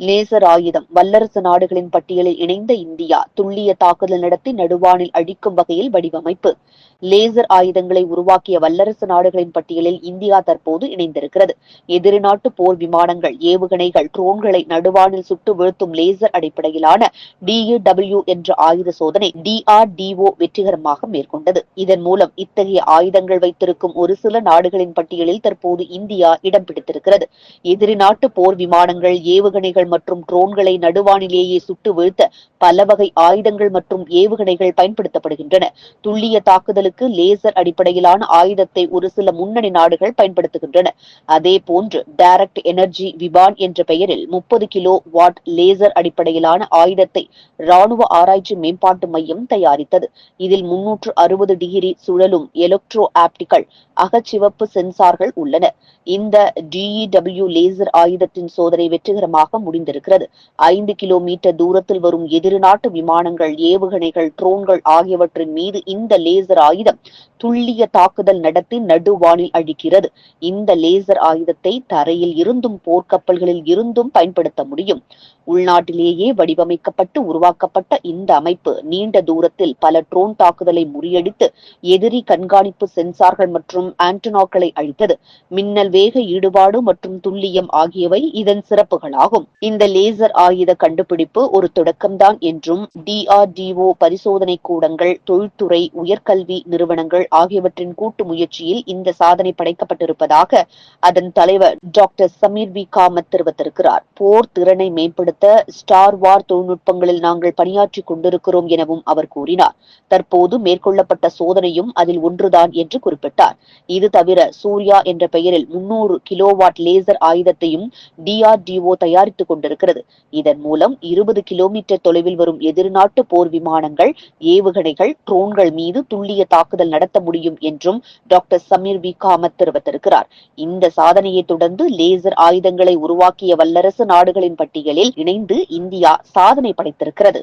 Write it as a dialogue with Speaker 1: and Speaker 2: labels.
Speaker 1: Laser ஆயுதம். வல்லரசு நாடுகளின் பட்டியலில் இணைந்த இந்தியா துல்லிய தாக்குதல் நடத்தி நடுவானில் அழிக்கும் வகையில் வடிவமைப்பு. லேசர் ஆயுதங்களை உருவாக்கிய வல்லரசு நாடுகளின் பட்டியலில் இந்தியா தற்போது இணைந்திருக்கிறது. எதிரி நாட்டு போர் விமானங்கள் ஏவுகணைகள் ட்ரோன்களை நடுவானில் சுட்டு வீழ்த்தும் லேசர் அடிப்படையிலான டிஇடபிள்யூ என்ற ஆயுத சோதனை டிஆர்டிஓ வெற்றிகரமாக மேற்கொண்டது. இதன் மூலம் இத்தகைய ஆயுதங்கள் வைத்திருக்கும் ஒரு சில நாடுகளின் பட்டியலில் தற்போது இந்தியா இடம் பிடித்திருக்கிறது. எதிரி நாட்டு போர் விமானங்கள் ஏவுகணைகள் மற்றும் ட்ரோன்களை நடுவானிலேயே சுட்டு வீழ்த்த பல வகை ஆயுதங்கள் மற்றும் ஏவுகணைகள் பயன்படுத்தப்படுகின்றன. துல்லிய தாக்குதலுக்கு தாக்குதலுக்கு லேசர் அடிப்படையிலான ஆயுதத்தை ஒரு சில முன்னணி நாடுகள் பயன்படுத்துகின்றன. அதே போன்று டைரக்ட் எனர்ஜி விபான் என்ற பெயரில் முப்பது கிலோ வாட் லேசர் அடிப்படையிலான ஆயுதத்தை ராணுவ ஆராய்ச்சி மேம்பாட்டு மையம் தயாரித்தது. இதில் முன்னூற்று அறுபது டிகிரி சுழலும் எலக்ட்ரோ ஆப்டிகல் அகச்சிவப்பு சென்சார்கள் உள்ளன. இந்த டிஇடபிள்யூ லேசர் ஆயுதத்தின் சோதனை வெற்றிகரமாக முடிந்திருக்கிறது. ஐந்து கிலோமீட்டர் தூரத்தில் வரும் எதிர்நாட்டு விமானங்கள் ஏவுகணைகள் ட்ரோன்கள் ஆகியவற்றின் மீது இந்த லேசர் ஆயுதம். துல்லிய தாக்குதல் நடத்தி நடுவானில் அழிக்கிறது. இந்த லேசர் ஆயுதத்தை தரையில் இருந்தும் போர்க்கப்பல்களில் இருந்தும் பயன்படுத்த முடியும். உள்நாட்டிலேயே வடிவமைக்கப்பட்டு உருவாக்கப்பட்ட இந்த அமைப்பு நீண்ட தூரத்தில் பல ட்ரோன் தாக்குதலை முறியடித்து எதிரி கண்காணிப்பு சென்சார்கள் மற்றும் ஆண்டனாக்களை அழித்தது. மின்னல் வேக ஈடுபாடு மற்றும் துல்லியம் ஆகியவை இதன் சிறப்புகளாகும். இந்த லேசர் ஆயுத கண்டுபிடிப்பு ஒரு தொடக்கம்தான் என்றும் டிஆர்டிஓ பரிசோதனை கூடங்கள் தொழில்துறை உயர்கல்வி நிறுவனங்கள் ஆகியவற்றின் கூட்டு முயற்சியில் இந்த சாதனை படைக்கப்பட்டிருப்பதாக அதன் தலைவர் டாக்டர் சமீர் வி. காமத் தெரிவித்திருக்கிறார். போர் திறனை மேம்படுத்த ஸ்டார் வார் தொழில்நுட்பங்களில் நாங்கள் பணியாற்றிக் கொண்டிருக்கிறோம் எனவும் அவர் கூறினார். தற்போது மேற்கொள்ளப்பட்ட சோதனையும் அதில் ஒன்றுதான் என்று குறிப்பிட்டார். இது தவிர சூர்யா என்ற பெயரில் முன்னூறு கிலோவாட் லேசர் ஆயுதத்தையும் டிஆர்டிஓ தயாரித்துக் கொண்டிருக்கிறது. இதன் மூலம் இருபது கிலோமீட்டர் தொலைவில் வரும் எதிர்நாட்டு போர் விமானங்கள் ஏவுகணைகள் ட்ரோன்கள் மீது துல்லிய தாக்குதல் நடத்த முடியும் என்றும் டாக்டர் சமீர் வி. காமத் தெரிவித்திருக்கிறார். இந்த சாதனையை தொடர்ந்து லேசர் ஆயுதங்களை உருவாக்கிய வல்லரசு நாடுகளின் பட்டியலில் இணைந்து இந்தியா சாதனை படைத்திருக்கிறது.